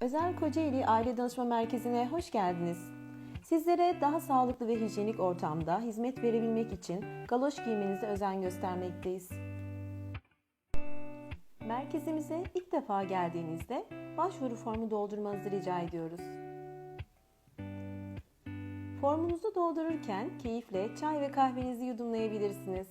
Özel Kocaeli Aile Danışma Merkezi'ne hoş geldiniz. Sizlere daha sağlıklı ve hijyenik ortamda hizmet verebilmek için galoş giymenize özen göstermekteyiz. Merkezimize ilk defa geldiğinizde başvuru formu doldurmanızı rica ediyoruz. Formunuzu doldururken keyifle çay ve kahvenizi yudumlayabilirsiniz.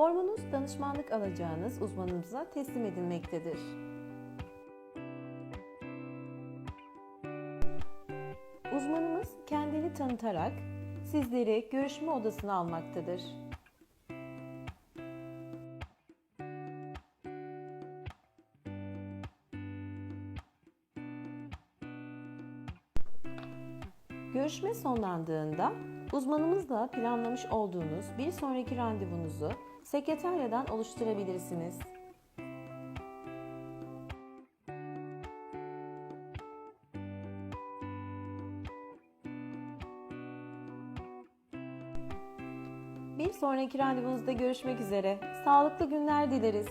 Formunuz danışmanlık alacağınız uzmanımıza teslim edilmektedir. Uzmanımız kendini tanıtarak sizleri görüşme odasına almaktadır. Görüşme sonlandığında uzmanımızla planlamış olduğunuz bir sonraki randevunuzu sekreteryadan oluşturabilirsiniz. Bir sonraki randevunuzda görüşmek üzere. Sağlıklı günler dileriz.